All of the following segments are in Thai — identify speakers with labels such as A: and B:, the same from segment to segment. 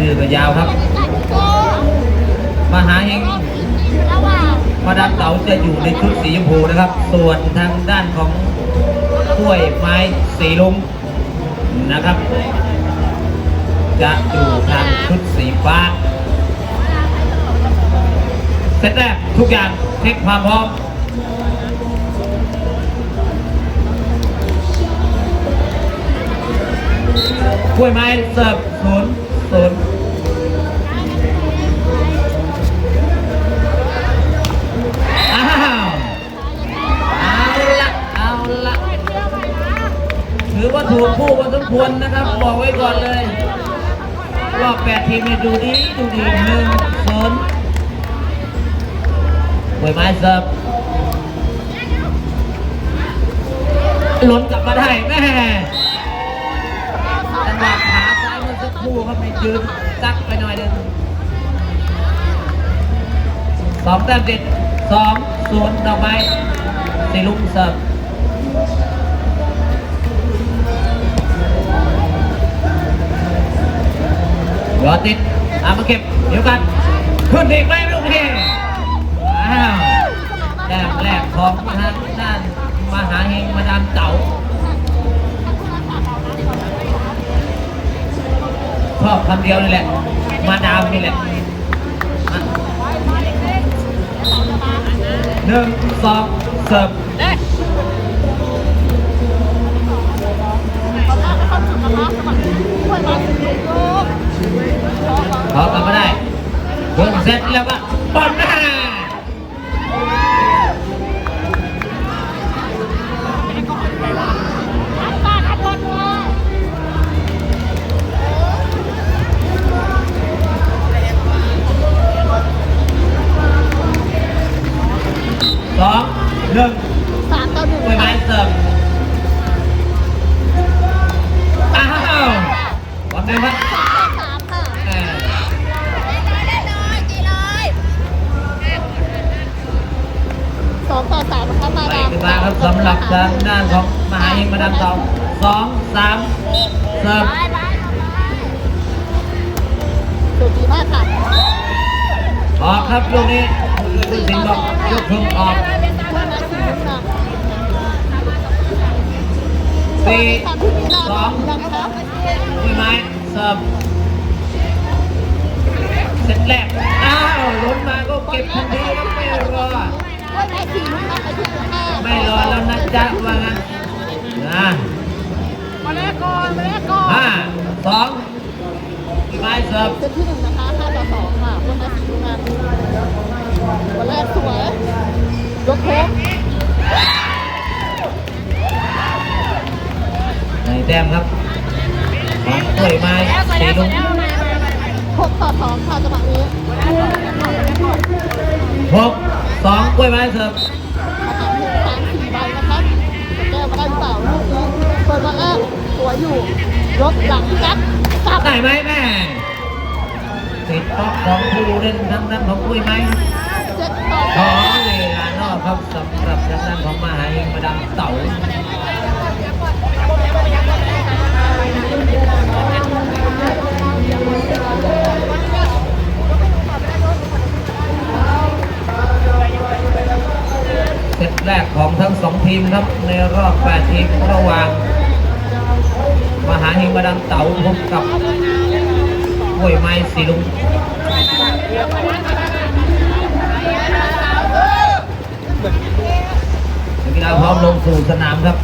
A: ชื่อก็ยาวครับ มหาเฮง
B: ระหว่าง
A: มาดามเต๋าจะอยู่ในชุดสีชมพูนะครับ ส่วนทางด้านของกล้วยไม้สีลุงนะครับ จะอยู่ทางชุดสีฟ้าเสร็จแล้วทุกอย่างเช็คความพร้อมกล้วยไม้เสิร์ฟศูนย์ศูนย์ ถูกคู่พอสมควรนะครับ บอกไว้ก่อนเลยรอบแปดทีมเนี่ยดูดีดูดีหนึ่งศูนย์กล้วยไม้เสิร์ฟหล้นกลับมาได้แม่จังหวะขาซ้ายเมื่อสักครู่ครับไม่ยืนซักไปหน่อยหนึงสองแต้มติดสองศูนย์ดอกไม้สีลุงเสิร์ฟ รอติดเอามาเก็บเดี๋ยวกัน ขึ้นอีกไหมลูกนี่อ้าวแต้มแรกของทางด้านมหาเฮงมาดามเต๋าชอบคำเดียวนี่แหละ มาดามนี่แหละหนึ่งสองเสิร์ฟ ขอกลับมาได้เพิ่งเสร็จแล้วก็ปอลหน้า สี่
B: สอง
A: ยั
B: งนะคะก
A: ล้
B: วยไม้
A: เสิร์ฟเสร็จแรกอ้าวล้นมาก็เก็บทันทีครับไม่รอก
B: ล้วไม้สีลุงค่ะไปที่สิบห้า
A: ไม่รอแล้วนะจ๊ะว่างั้นนะ
B: มาแรกก่อนมาแรกก่อน
A: ห้าสองกล้วยไม้เสิร์ฟ
B: เซตที่หนึ่งนะคะห้าต่อสองค่ะกล้วยไม้สีลุงค่ะวันแรกสวยยกโค้ง
A: แต้มครับของกล้วยไม้สีลุง
B: หกต่อสองค่ะจังหวะนี้
A: หกสองกล้วยไม้เสิร์ฟ
B: อาหารหกสามสี่ใบนะคะจะแก้มาได้หรือเปล่าลูกนี้เปิดมาแรกสวยอยู่ยกหลังจับจับ
A: ได้ไหมแม่ติดท็อปของผู้เล่นทั้งนั้นของกล้วยไม้
B: เจ็ดต่อ
A: ขอเวลานอกครับสำหรับทางด้านของมหาเฮงมาดามเต่า เซตแรกของทั้งสองทีมครับในรอบ 8 ทีมระหว่าง มหาเฮงมดามเต๋าพบกับกล้วยไม้สีลุงนักกีฬาพร้อมลงสู่สนามครับ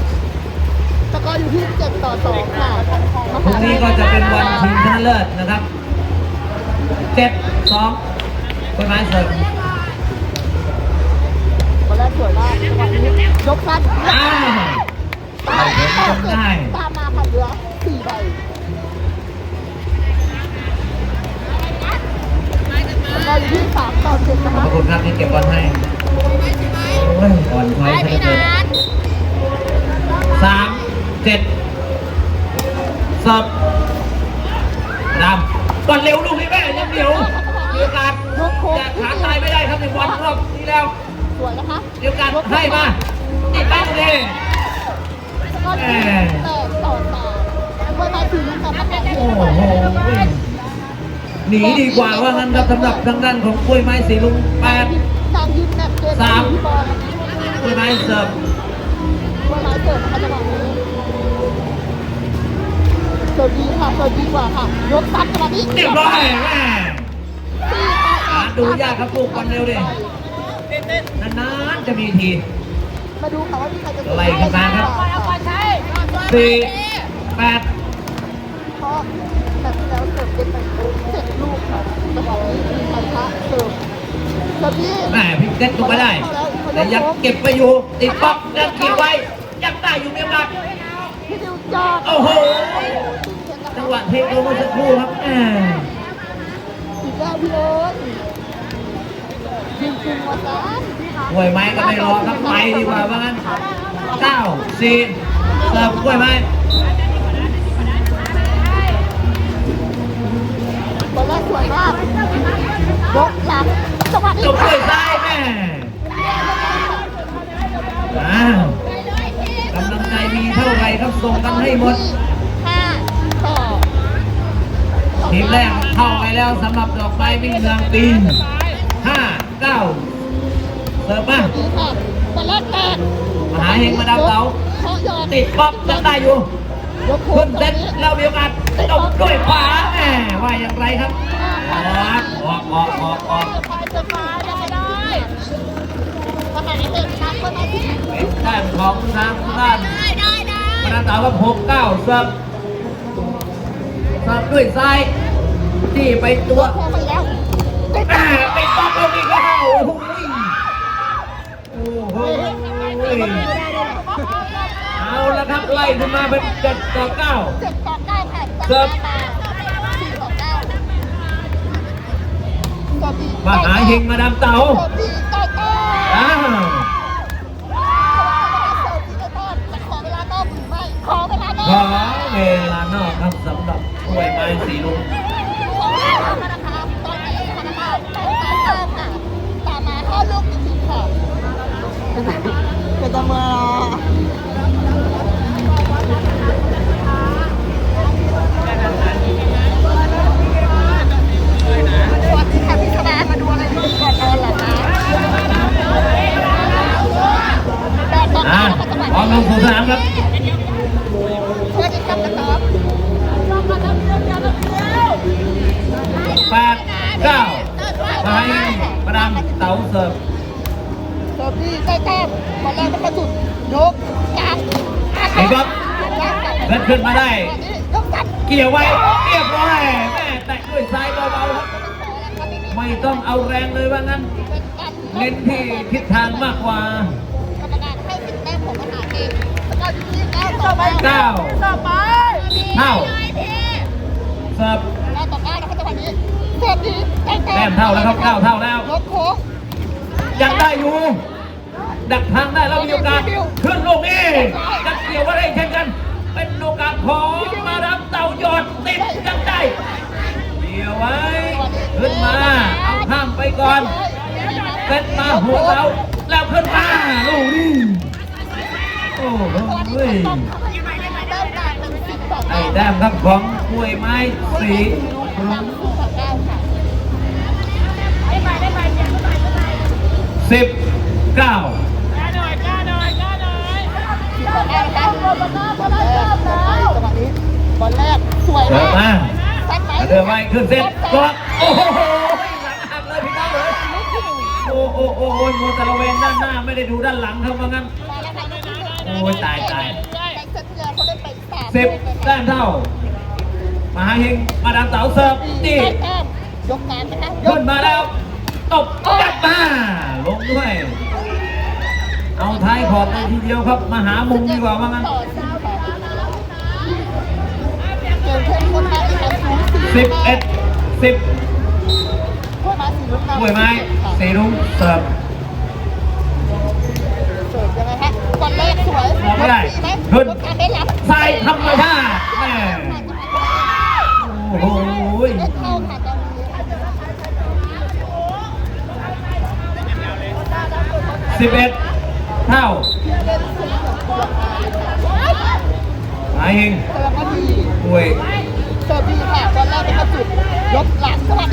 B: กอร์อยู่ที่เจ็ดต่อสองค่ะ
A: พรุ่งนี้ก็จะเป็นวันชิงชนะเลิศนะครับเจ็ดสองกล้วยไม้เสิร์ฟ
B: วันแรกสวยมากจังหวะนี้ยกสั้น
A: อ้าวเอาผมจนได้
B: ตามมาค่ะเหลือสี่ใบสกอร์อยู่ที่สามต่อเจ็ดนะ
A: ขอบ
B: คะ
A: คุณครับที่เก็บบอลให้โอ้ยอ่อนไว้ซะเหลือเกินสามเจ็ดเสิร์ฟดำบอลเร็วลูกนี้แม่ยังเดียวมีโอกาส
B: ยกโค้ง
A: จะขาตายไม่ได้ครับในบอลรอบที่แล้ว
B: สวยนะคะ
A: มีโอกาสให้มาติดตั้งเลย
B: สกอร์อยู่ที่แปดต่อสามกล้วยไม้สีลุงค่ะมาแข่งเอง
A: โอ้โหหนีดีกว่าว่างั้นครับสำหรับทางด้านของกล้วยไม้สีลุงแปด
B: นางยิมแมตช์เกม
A: สาม
B: ที่บอล
A: กล้วยไม้เสิร์ฟ
B: บอลไม้เกิดนะคะจังหวะนี้ เกิดดีค่ะเกิดดีกว่าค่ะยกซัดจังหวะนี้
A: เรียบร้อยแม่
B: ตีต่อ
A: หาดูยากครับลูกบอลเร็วดินานๆจะมีที
B: มาดูค่ะว่ามีใครจะ
A: ไล่ขึ้นมาครับสี่แปด
B: เพราะแบบที่แล้วเสิร์ฟเป็นไปเจ็ดลูกค่ะจังหวะนี้มีใครคะเสิร์ฟเสิร์ฟที่
A: แม่พลิกเซ็ตลงไปได้ แต่ยังเก็บไปอยู่ติดป๊อกยังเก็บไว้ยังได้อยู่มีโอกาส
B: พี่ดิวจอด
A: โอ้โหจังหวะเทคลงเมื่อสักครู่ครับแหม
B: อีกแล้วพี่เอิร์ธยิงจริงว่าซ้ำ
A: กล้วยไม้ก็ไม่รอครับไปดีกว่าว่างั้นเก้าสี่เสิร์ฟกล้วยไม้
B: บอลแรกสวยมากยกหลังจังหวะนี้
A: จบด้วยซ้ายแม่อ้าวกำลังใจ มีเท่าไหร่ครับส่งกันให้หมด
B: ห้าต่อ
A: ทีมแรกเข้าไปแล้วสำหรับดอกไม้วิ่งเมืองปีนห้าเก้าเสิร์ฟมา
B: ดีค่ะบอลแรกแตก
A: มหาเฮงมาดามเสา
B: เขาหยอด
A: ติดป๊อปยังได้อยู่
B: ยกโค้
A: ขึ้
B: ง
A: น
B: ตร
A: เซ็
B: ง
A: ต
B: นี้
A: เรามีโอกาสตบด้วยขวาแหมว่าอย่างไรครับออกออกออกออกออก
B: ไปจะมายังไม่ได้มหาเอกนักก็มาถึง
A: เป็นแต้มของทางด้าน
B: ได้ได้ได้
A: มาดามเสากับหกเก้าเสิร์ฟเสิร์ฟด้วยซ้ายที่ไปตัว
B: โค้งไปแล้ว
A: แหมไปป๊อปลงอีกแล้วโอ้โหโอ้โหเอาละครับไล่ขึ้นมาเป็นเจ็ดต่อเก้า
B: เจ็ดต่อเก้าค่ะ
A: เสิร์ฟ
B: สี่ต่อเก้าเสิร์ฟดี
A: มหาเฮงมาดามเต๋า
B: เสิร์ฟดีต่อเก้า
A: อ้าว
B: ขอเวลานอก
A: ครับสำหรับกล้วยไม้สีลุง
B: เล่น
A: ขึ้นมาได้ เกี่ยวไว้เรียบร้อยแม่แตะด้วยซ้ายเบาๆครับไม่ต้องเอาแรงเลยว่างั้นเน้นที่ทิศทางมากกว่า
B: ให้สิบแต้มของมหาเองแล้วก็ยี่สิบเก้าต่อไป
A: เก้า
B: ไป
A: เท่าเสิร์ฟ
B: เก้าต่อเก้านะครับจังหวะนี้เสิร์ฟดีแต้ม
A: เท่าแล้วครับเก้าเท่าแล้ว
B: ยกโค้ง
A: ยังได้อยู่ ดักทางได้แล้วมีโอกาสขึ้นลูกนี้จะเกี่ยวว่าได้เช่นกัน เป็นโอกาสของมาดามเต่าหยอดติดยังได้เกี่ยวไว้ขึ้นมา เอาข้ามไปก่อนเซตมาหัวเราแล้วขึ้นมาลูกนี้โอ้โห
B: แต้มต่างเป็นสิบต่อ
A: ไอ้
B: เก้า
A: แต้มครับของกล้วยไม้สี
B: นำคู่ต่อเก้าค่ะ
A: สิบเก้า
B: ต่อเก้านะบอลแรกบอลแรกจังหวะนี้บอลแรกสวย
A: เดินมา
B: ซัดไหม
A: เดินไปขึ้นเส้นกดโอ้โหหลังหักเลยพี่น้องเลยโอ้โอ้โอ้โอ้ยมัวแต่ระเวนด้านหน้าไม่ได้ดูด้านหลังครับว่างั้น โอ้ยตายตายเสิบแต้มเท่ามหาเฮงมาดามเต๋าเสิร์ฟนี่
B: แต้มยกงานนะคะ
A: ขึ้นมาแล้วตบยัดมาลงด้วย เอาท้ายขอบเลยทีเดียวครับมาหามุมดีกว่าว่างั้น
B: สิ
A: บเอ็ดสิบ
B: กล้วยไม้สีลุ้ง
A: กล้วยไม้สีรุ้งเสิร์ฟ
B: เสิร์ฟยังไงฮะบอลแรกสวย
A: มอไม่ได้ขึ้น
B: ยกการได้รับ
A: ใส่ธรรมชาติโอ้โหสิบเอ็ด เท่า
B: เล่นสีเหลืองยกมาค่ะ
A: มหาเฮง
B: เสิร์ฟมาดี
A: กล้วย
B: เสิร์ฟดีค่ะบอลแรกเป็นกระจุดยกหลังสวัส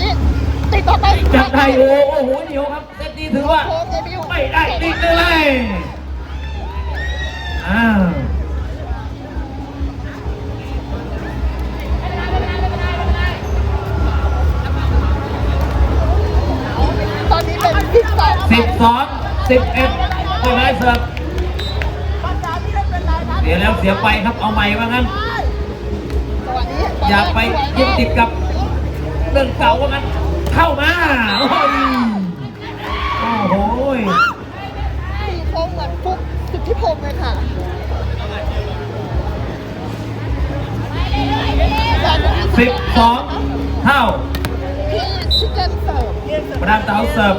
A: ได้อยู่โอ้โหเหนียวครับเซตนี้ถือว่า
B: โค้งเดบิวต์
A: ไม่ได้ติดเลยอ้าว
B: ตอนนี้เป็นสิบสอง
A: สิบสองสิบเอ็ด กล้วยไม้เสิร์ฟ
B: ปัญหาที่ไม่เป็นไรนะ
A: เสียแล้วเสียไปครับเอาใหม่ว่างั้น
B: จังหวะนี้
A: อย่าไปยึดติดกับเรื่องเก่าว่างั้น เข้ามา โอ้โหโอ้โห
B: ตีโค้งเหมือนฟุกสุทธิพงษ์เลยค่ะ
A: สิบสองเท่า
B: ที่ชิคเก้นเสิร์ฟ
A: ประดามเต๋าเสิร์ฟ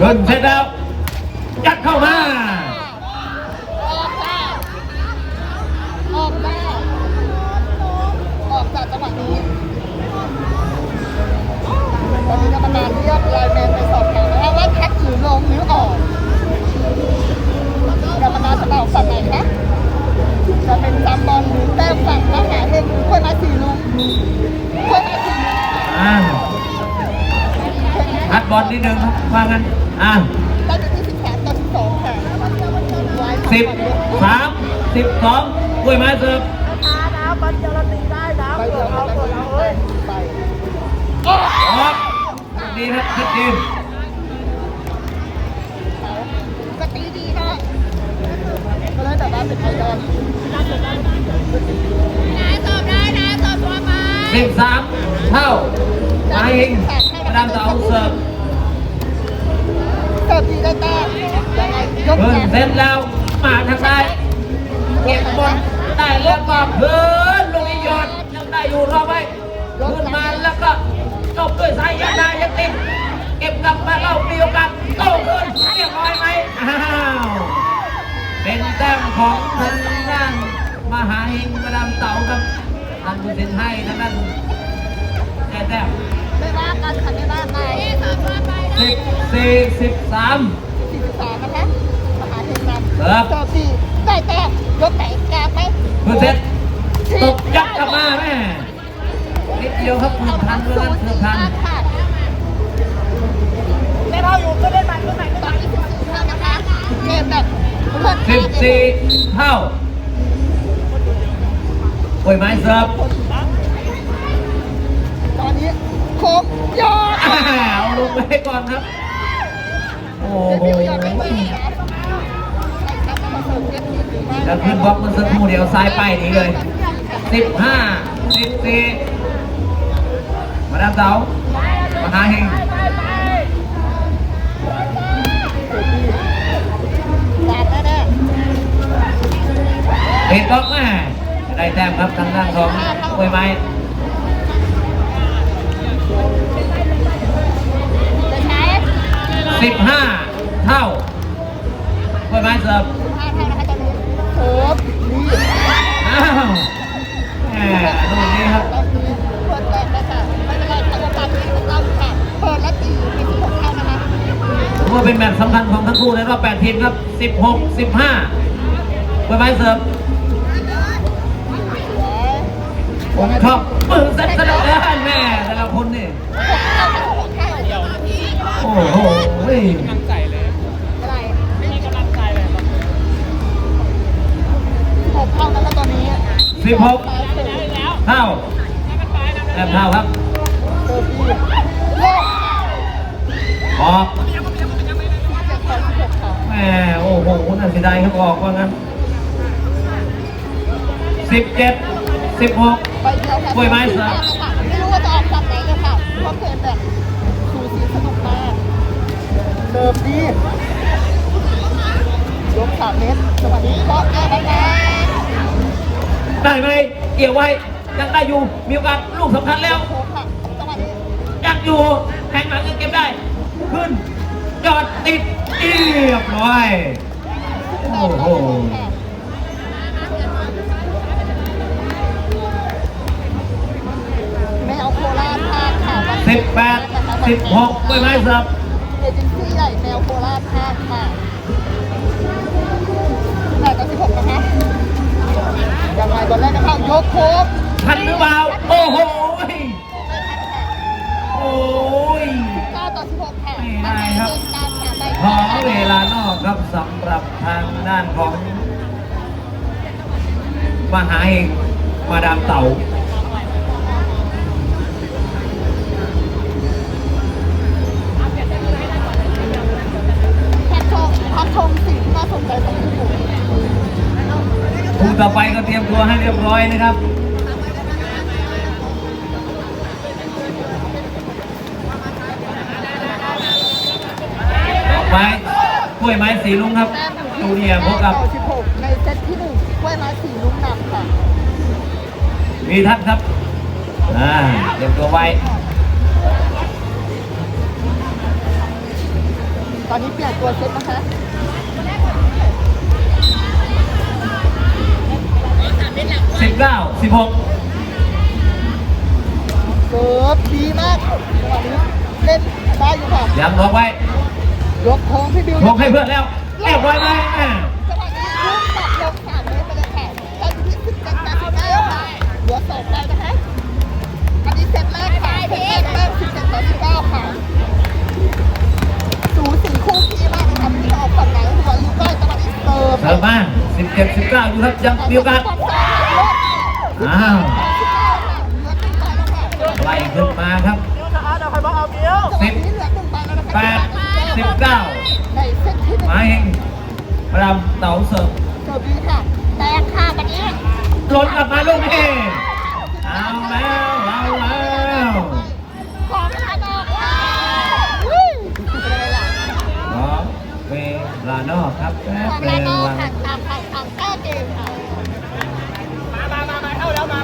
A: เดินเสร็จแล้วยัดเข้ามา
B: ออกได้ออกได้ออกจากจังหวะนี้ตอนนี้กรรมการเรียกไลน์แมนไปสอบถามนะคะว่าทักหรือลงหรือออกกรรมการจะบอกฝั่งไหนคะจะเป็นจำบอลหรือแต้มฝั่งมหาเฮงค่อยมาสี่ลูกค่อยมาสี่ลูก
A: อ่าพัดบอลนิดนึงครับว่างั้น อ่า
B: ได้เป็นที่สิบสามต่อสิบสองค่ะไว้
A: สิบสามสิบสองกล้วยไม้เสิร์ฟ
B: ช้านะมันจะระตีได้นะเผื่อเราเผื่อเราเอ้ยไป
A: ออกดีครับคิดดี
B: ก็ตีดีนะก็เลยแต่ว่าเป็นไอดอล
A: สิบสามเท่าไม้เองประดามเต๋าเสิร์ฟ
B: เสิร์ฟดีได้แต้มยังไงยก
A: เพิ่
B: แขน
A: เสร็จแล้วมาทางซ้ายเก็บบอลได้แล้วก็เพิ่นลูกนี้หยอดยังได้อยู่รอไว้ขึ้นมาแล้วก็จบด้วยสายยันได้ยังติดเก็บกลับมาเล่ามีโอกาสโต้คืนเรียบร้อยไหมอ้าวเป็นแต้มของทางด้านมหาเฮงประดามเต๋าครับทางผู้สินให้ทางด้านแต้ม
B: ไม่ว่ากันค่ะไม่ว่ากัน
A: สิบสี่สิบสาม
B: สี่สิบสามนะคะมหาเทนนำ
A: ครับ
B: เสิร์ฟดีได้แต้มยกไหนกลางไหม
A: เพื่อเสร็จตกยัดกลับมาแม่นิดเดียวครับคุณทันด้วยกันเพื่อทัน
B: ค่ะไม่เท่าอยู่ก็ได้มาก็ไหนตอนนี้สิบสี่เท่านะคะเกมแบบเลิศ
A: สิบสี่เท่าโอ้ยไม้เสิร์ฟ
B: ตอนนี้ โค้งยอด
A: อ้าวลงไปให้ก่อนครับ โอ้
B: เด
A: โห
B: บิวต์ยอดไม่ไหวนะครับมาเสิร์ฟเกมนี้ดีมาก
A: จะขึ้นบล็อกมันสักครู่เดียวซ้ายไปหนีเลยสิบห้าสิบสี่มาดามเต๋ามาหาเฮง
B: หวานแน่
A: ติดบล็อกแม่จะได้แต้มครับทางด้านของโอ้ยไม้ 15 เท่ากฎหมา
B: เสิร์ฟ
A: อ้าวแหมดูนี่ครับถือว่าเป็นแมตช์สำคัญของทั้งคู่ในรอบ8ทีมครับ 16 15กฎหมายเสิร์ฟผมชอบมือเซ็ตสลับด้นแม่แต่ละคนนี่
B: โอ้โหานะคะหกเท่าเดียว
A: โอ้โห
B: อะไรไม่มีกำลังใจเลยหกเท่านะคะตอนนี้
A: 16เท่าแต้มเท่าครับ
B: เสิร์ฟดีโลก
A: ออก
B: เจ็ดต่อสิบหกค่ะ
A: แม่โอ้โหน่าเสียดายครับออกว่างั้น17 16
B: ใบเดียวค่ะ
A: กล้วยไม้เสิร์ฟ
B: ไม่รู้ว่าจะออกฝั่งไหนเลยค่ะเพราะเกมแบบสูสีสนุกมาก เสิร์ฟดียกสามเมตรจังหวะนี้ก็ได้ไหมนะ
A: ได้ไหมเกี่ยวไว้ยังได้อยู่มีโอกาสลูกสำคัญแล้ว
B: โค้งค่ะจังหวะนี้
A: ยังอยู่แทงหลังยังเก็บได้ ขึ้นยอดติดเรียบร้อยโอ้โห
B: แมวโคราชภาคค่ะ
A: สิบแปดสิบหกกล้วยไม้สับ
B: เอเจนซี่ใหญ่แนวโคราชห้าค่ะแต่กับสิบหกนะคะยังไงตอนแรกก็เข้ายกโคบ
A: ทันหรือเปล่า โอ้โห โอ้ยก็ต่อสิบห
B: กค่ะไม่ได้ครับ
A: ขอเวลานอกครับสำหรับทางด้านของมหาเองมาดามเต่า ต่อไปก็เตรียมตัวให้เรียบร้อยนะครับต่อไปกล้วยไม้สีลุงครับตูเนียพบกับ
B: 16 ในเซตที่หนึ่งกล้วยไม้สีลุ้งนำค่ะ
A: วีทัศน์ครับอ่าเตรียมตัวไว้
B: ตอนนี้เปลี่ยนตัวเซตนะคะ
A: สิบเก้าสิบหก
B: เกิร์ฟดีมากจังหวะนี้เล่นได้อยู่ค่ะ
A: ย้ำบอกไว้
B: ยกโค้งพี่บิว
A: พกให้เพื่อนแล้วเรียบร้อยไหมอ่า
B: จังหวะนี้ลูกตัดลงสามเมตรไปเลยค่ะตอนที่สิบเจ็ดแปดสิบเก้าค่ะเหลือสองได้นะคะอันนี้เซตแรกค่ะเซตแรกแต้มสิบเจ็ดแปดสิบเก้าค่ะสูสีคู่พี่มากเลยค่ะพี่ออกฝั่งไหนหัวลูกก้อยจังหวะนี้เติม
A: เสิร์ฟมาสิบเจ็ดสิบเก้าอยู่ครับยังมีโอกาส อ้าวไล่ขึ้นมาครับสิบแปดสิบเก้า
B: ในเซตที่หนึ่ง
A: มาเองมาดามเต๋าเสิร์ฟ
B: เกิร์ฟดีค่ะแตกค่ะกันนี้
A: ล้นกลับมาลูกนี้เอาแล้วเอาแล้ว
B: ของทานออกค่ะอุ้ยเป็นไงล่ะ
A: ขอเวลานอกครับแป๊บ
B: ของ
A: นึ
B: ลางโน่
A: วาง
B: ค่ะตามทางทาง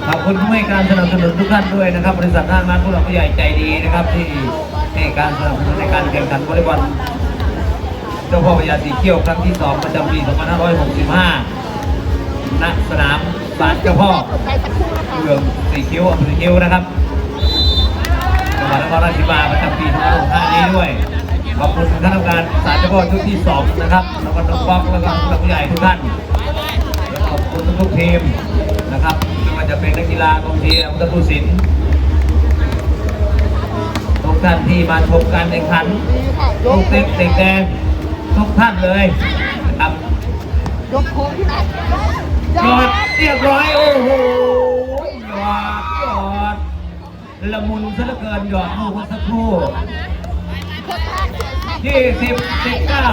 A: ขอบคุณผู้ให้การสนับสนุนทุกท่านด้วยนะครับ บริษัทห้างร้านผู้หลักผู้ใหญ่ใจดีนะครับ ที่ให้การสนับสนุนในการแข่งขันวอลเลย์บอลเจ้าพ่อพญาสีเขี้ยวครั้งที่ 2 ประจำปี 2565ณสนามศาลเจ้าพ่อเมืองสีคิ้วอำเภอสีคิ้วนะครับจังหวัดนครราชสีมาประจำปี2565นี้ด้วยขอบคุณท่านกรรมการศาลเจ้าพ่อชุดที่ 2 นะครับแล้วก็น้องป๊อกแล้วก็ผู้หลักผู้ใหญ่ทุกท่านขอบคุณทุกทีมนะครับ จะเป็นนักกีฬากองเชียร์พุทธผู้สินทุกท่านที่มาชมการแข่งขันทุ
B: ก
A: เต็กเด็กแดงทุกท่านเลยนะครับ
B: ยกโค้งที่นัด
A: ยอดเรียบร้อยโอ้โหยอดยอดละมุนซะเหลือเกินยอดลูกสักครู่
B: ยี่
A: สิบสิบเก้า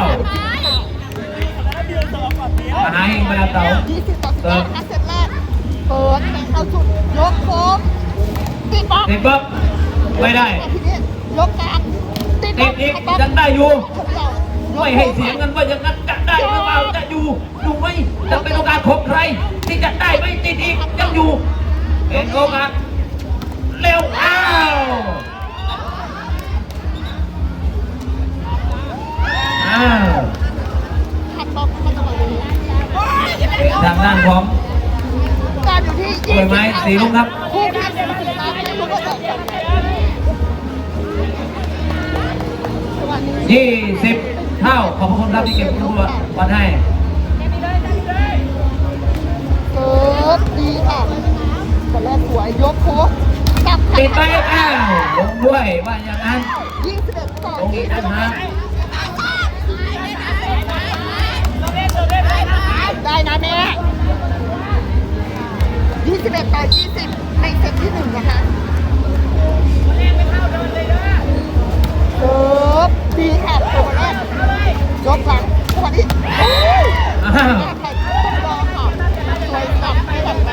A: มาหาเองมาดามเต๋
B: อเตแรก เปิดแข่งเข้าจุดยกโค้งติดบล็อก
A: ติดปั๊บไม่ได้
B: ทีนี้ยกกลางติดบ
A: ติ
B: ล็อ
A: ด
B: ก
A: อีก
B: บล็อก
A: ยังได้อยู่
B: ของเรา
A: ไม่ให้เสียงกันว่าอย่างนั้นจะได้หรือเปล่าจะอยู่อยู่ไหมจะเป็นโอกาสของใคร ที่จะได้ไม่ติดอีกยังอยู่เป็นโอกาสเร็วอ้าวอ้าว
B: หักบล็อกมาจังหวะนี้
A: เป็นทางด้านของ
B: การอยู่ที่
A: กล้วยไม้สีลุงครับ
B: คู่ที่สี่สิบล้านไม่รู้ว่าจะจังหวะนี้
A: ยี่สิบเท่า ขอบพระคุณครับที่เก็บลูกบอลให้
B: เกิดดีค่ะบอลแรกสวยยกโค้งจับ
A: ติดไปอ้าวลงด้วยว่าอย่างนั้น
B: ยี่สิบเอ็ดต่อ
A: ตรงนี้
B: ยี่สิ
A: นะ
B: บ
A: ฮะ
B: ได้นะแม่ ยี่สิบเอ็ดต่อยี่สิบในเซตที่หนึ่งนะคะเกิดดีค่ะตัวแรกยกหลังสวัสดีโอ้ย
A: อ้าว
B: แม่ไทยต้องรอค่ะสวยสับไม่หลับใน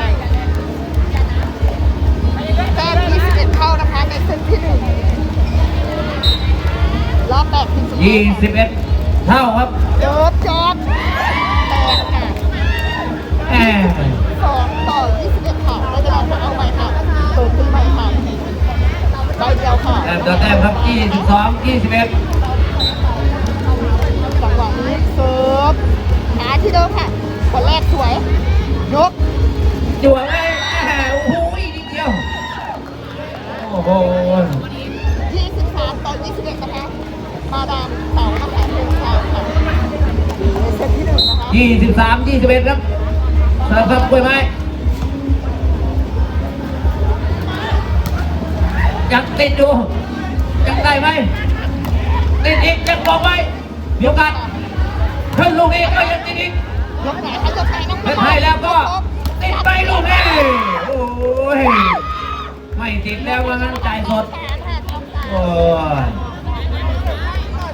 B: แต้ม21 เท่านะคะในเซตที่หนึ่งรอบแปดถึง
A: ยี่สิบเอ็ดเท่าครับ
B: ต้
A: ม
B: ต่อ
A: แต้มครับยี่สิบสองยี่สิบเอ็ด
B: จังหวะนี้เซิร์ฟหาที่เดิมค่ะคนแรกสวย ยก
A: จั่วไว้แหมโอ้โหนิดเดียว โอ้โห
B: 23ต่อ21นะคะ มาดามเสานะคะเป็นชาวค่ะในเซตที่หนึ่งนะคะ
A: ยี่สิบสามยี่สิบเอ็ดครับเสิร์ฟครับกล้วยไม้ยังติดอยู่ ยังได้ไหมติดอีกยังบอกไว้เดี๋ยวกันขึ้นลูกนี้ก็ยังติดอีก
B: ยกไหนเขาจะแทงน้อง
A: เพชรไทยแล้วก็ติดไปลูกนี้โอ้ยไม่ติดแล้วว่างั้นจ่ายสดโอ้ย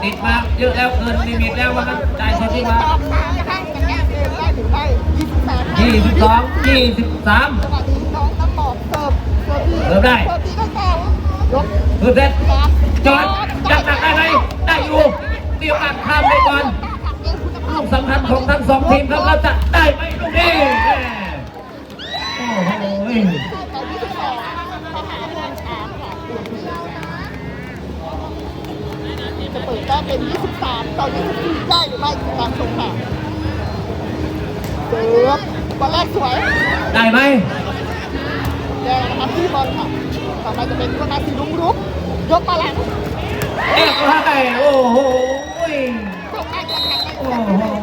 A: ติดมาเยอะแล้วเกินลิมิตแล้วว่างั้นจ่ายสดที่มา
B: ตอกขานะคะจะแก้เกมได้หรือไม่ยี่สิบสาม
A: ยี่สิบสองยี่สิบสาม
B: เร์ฟเสิร์ฟดี
A: เสิร์ฟได้
B: เสิร์ฟดีก็แก้วยก
A: คือเสร็จ จอดจับหนักได้ไหมได้อยู่เดียวกันข้ามไปก่อนลูกสำคัญของทั้งสองทีมครับเราจะได้ไหมลูกนี้แม่โอ้โห
B: ต่อยี่สิบสองมหาเมืองสามค่ะจะเปิดได้เป็นยี่สิบสามต่อยี่สิบสี่ได้หรือไม่คือการชมค่ะเสิร์ฟบอลแรกสวย
A: ได้ไหม
B: แดงนะครับที่บอลค่ะ ต่อไปจะเป็นวนาสีลุงรุก ยกมาแล้ว
A: เรียบร้อยโอ้โห โอ้โห